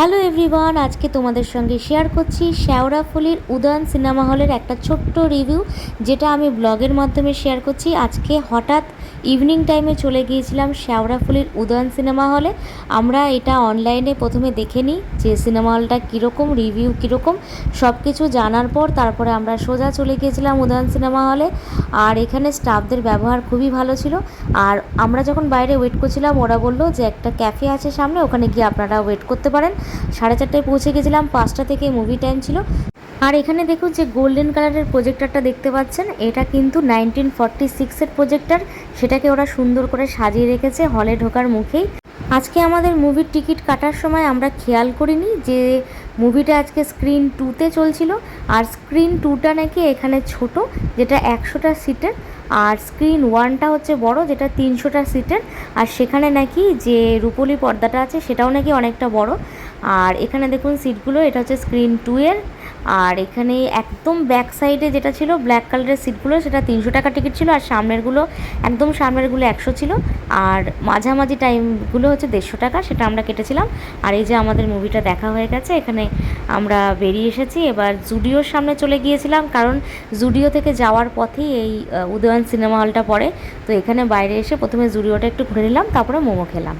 Hello everyone, আজকে তোমাদের সঙ্গে শেয়ার করছি শেওড়াফুলির উদয়ন সিনেমা হলের একটা ছোট্ট রিভিউ, যেটা আমি ব্লগের মাধ্যমে শেয়ার করছি। আজকে হঠাৎ ইভিনিং টাইমে চলে গিয়েছিলাম শেওড়াফুলির উদয়ন সিনেমা হলে। আমরা এটা অনলাইনে প্রথমে দেখে নিই যে সিনেমা হলটা কীরকম রিভিউ কীরকম। সব কিছু জানার পর তারপরে আমরা সোজা চলে গিয়েছিলাম উদয়ন সিনেমা হলে। আর এখানে স্টাফদের ব্যবহার খুবই ভালো ছিল। আর আমরা যখন বাইরে ওয়েট করছিলাম, ওরা বলল যে একটা ক্যাফে আছে সামনে, ওখানে গিয়ে আপনারা ওয়েট করতে পারেন। সাড়ে চারটায় পৌঁছে গেছিলাম, পাঁচটা থেকে মুভি টাইম ছিল। আর এখানে দেখুন যে গোল্ডেন কালারের প্রজেক্টরটা দেখতে পাচ্ছেন, এটা কিন্তু নাইনটিন ফর্টি সিক্সের প্রজেক্টর সেটাকে ওরা সুন্দর করে সাজিয়ে রেখেছে হলে ঢোকার মুখেই। আজকে আমাদের মুভির টিকিট কাটার সময় আমরা খেয়াল করিনি যে মুভিটা আজকে স্ক্রিন টুতে চলছিল, আর স্ক্রিন টুটা নাকি এখানে ছোট, যেটা একশোটা সিটের আর স্ক্রিন ওয়ানটা হচ্ছে বড়, যেটা তিনশোটা সিটের আর সেখানে নাকি যে রূপলি পর্দাটা আছে, সেটাও নাকি অনেকটা বড়। আর এখানে দেখুন সিটগুলো এটা হচ্ছে স্ক্রিন টু এর। আর এখানে একদম ব্যাক সাইডে যেটা ছিল ব্ল্যাক কালারের সিটগুলো সেটা তিনশো টাকা টিকিট ছিল আর সামনেরগুলো, একদম সামনেরগুলো একশো ছিল। আর মাঝামাঝি টাইমগুলো হচ্ছে দেড়শো টাকা, সেটা আমরা কেটেছিলাম। আর এই যে আমাদের মুভিটা দেখা হয়ে গেছে, এখানে আমরা বেরিয়ে এসেছি। এবার জুডিওর সামনে চলে গিয়েছিলাম, কারণ জুডিও থেকে যাওয়ার পথেই এই উদয়ন সিনেমা হলটা পড়ে। তো এখানে বাইরে এসে প্রথমে জুডিওটা একটু ঘুরে নিলাম, তারপরে মোমো খেলাম।